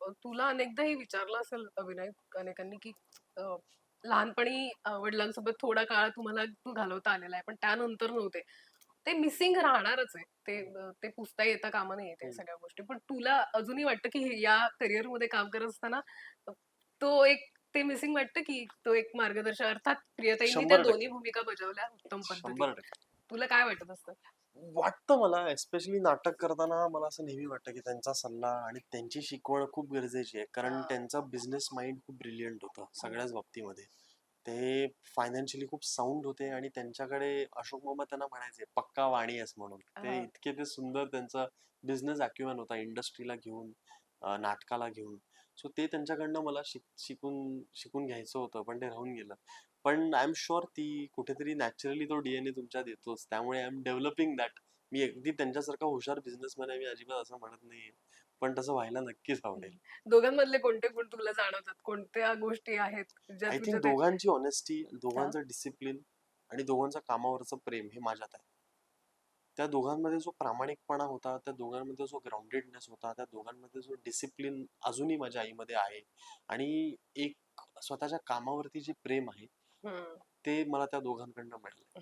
पण तुला अनेकदा हे विचारलं असेल अभिनय अनेकांनी की अ, लहानपणी अ, वडिलांसोबत थोडा काळ तुम्हाला तू घालवता आलेला आहे पण त्यानंतर नव्हते. ते मिसिंग राहणारच आहे. ते अ, ते पुसता येता कामा नये ते हम्म. सगळ्या गोष्टी. पण तुला अजूनही वाटतं की हे- या करिअरमध्ये काम करत असताना तो एक ते मिसिंग वाटतं की तो एक मार्गदर्शक? अर्थात प्रियताईंनी त्या शंभर टक्के. दोन्ही भूमिका बजावल्या उत्तम शंभर पद्धतीने टक्के. तुला काय वाटत असतं? वाटतं मला एस्पेशली नाटक करताना मला असं नेहमी वाटतं की त्यांचा सल्ला आणि त्यांची शिकवण खूप गरजेची आहे. कारण हा. त्यांचा बिझनेस माइंड खूप ब्रिलियंट होतं सगळ्याच बाबतीमध्ये. ते फायनान्शियली खूप साऊंड होते आणि त्यांच्याकडे अशोक मामा त्यांना म्हणायचे पक्का वाणी आहेस म्हणून. ते हा. इतके ते सुंदर त्यांचा बिझनेस अॅक्युअन होता इंडस्ट्रीला घेऊन. नाटकाला घेऊन. सो ते त्यांच्याकडनं मला शिक शिकून शिकून घ्यायचं होतं पण ते राहून गेलं. पण आय एम शुअर ती कुठेतरी नॅचरली तो डीएनए तुमच्यात येतोच त्यामुळे आय एम डेव्हलपिंग दॅट. मी अगदी त्यांच्यासारखा हुशार बिझनेसमॅन आहे मी अजिबात असं म्हणत नाही पण तसं व्हायला नक्कीच आवडेल. दोघांमधले कोणते गुण तुला जाणवतात? कोणत्या गोष्टी आहेत आय थिंक दोघांची ऑनेस्टी दोघांचं डिसिप्लिन आणि दोघांचं कामावरचं प्रेम हे माझ्यात आहे. त्या दोघांमध्ये जो प्रामाणिकपणा होता त्या दोघांमध्ये जो ग्राउंडेडनेस होता त्या दोघांमध्ये जो डिसिप्लिन अजूनही माझ्या आईमध्ये आहे आणि एक स्वतःच्या कामावरती जे प्रेम आहे. ते मला त्या दोघांकडनं मिळालं